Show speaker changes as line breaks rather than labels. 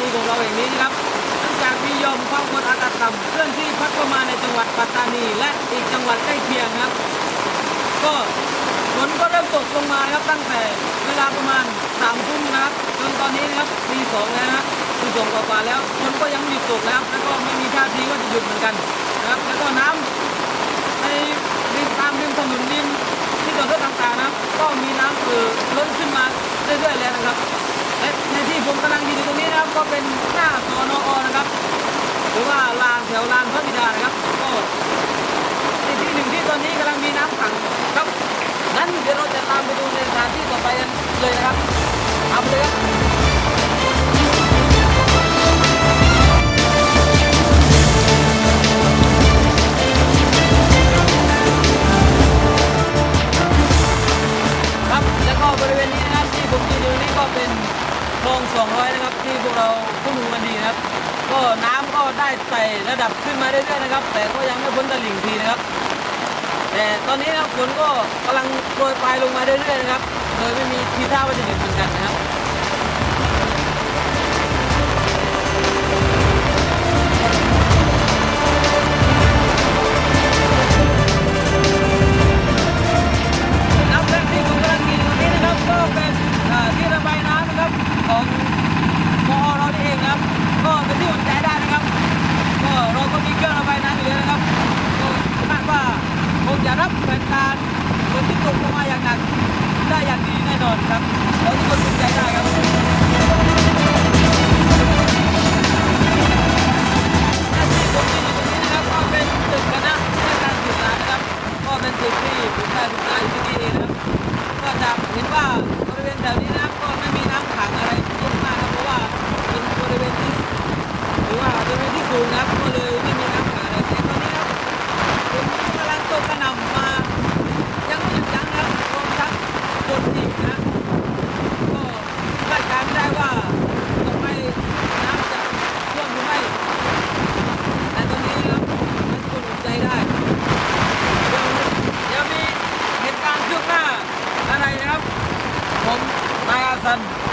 นีของเราอย่างนี้นะครับหลังจากที่ยมความกดอากาศต่ำเคลื่อนที่พัดเข้ามาในจังหวัดปัตตานี และอีกจังหวัดใกล้เคียงครับ ก็ฝนก็เริ่มตกลงมาครับตั้งแต่เวลาประมาณสามทุ่มนะครับจนตอนนี้นะครับตีสองแล้วนะตีสองกว่าแล้วฝนก็ยังหยุดตกแล้วแล้วก็ไม่มีท่าทีว่าจะหยุดเหมือนกันนะครับ แล้วก็น้ำในริมตามริมถนนริมที่จอดรถต่างๆนะก็มีน้ำเอ่อล้นขึ้นมาเรื่อยๆแล้วนะครับ และในที่ผมกำลังยืนอยู่ตรงนี้นะครับ ก็เป็นหน้าสนอนะครับ หรือว่าลานแถวลานพระบิดานะครับก็อีกที่หนึ่งที่ตอนนี้กำลังมีน้ำขังครับนั้นเดี๋ยวเราจะตามไปดูในสถานที่ต่อไปกันเลยนะครับเอาไปเลยครับครับแล้วก็บริเวณนี้นะครับที่ผมยืนอยู่นี่ก็เป็น คลอง 200 นะครับ ที่พวกเราคุ้นหูกันดีนะครับ ก็น้ำก็ได้ไต่ระดับขึ้นมาเรื่อยๆนะครับ แต่ก็ยังไม่พ้นตลิ่งทีนะครับ แต่ตอนนี้นะฝนก็กำลังโปรยปลายลงมาเรื่อยๆนะครับโดยไม่มีทีท่าว่าจะหยุดเหมือนกันนะครับน้ำแรกที่ผมจะขี่นะครับก็เป็นที่ระบายน้ำนะครับ ของมอเราเองครับ ก็เป็นที่อุ่นใจได้นะครับ ก็เราก็มีเครื่องระบายน้ำเหล้วนะครับคาดว่าคงจะรับเป็นการฝนที่ตกลงมาอย่างหนักได้อย่างดีแน่นอนครับเราทุกคนสนใจได้ครับก็เป็นจุดงที่ผมได้ผมได้อยู่ที่นี่นะครับ ก็จะเห็นว่าบริเวณแถวนี้นะก็ไม่มีน้ำขังอะไรเยอะมาก naman.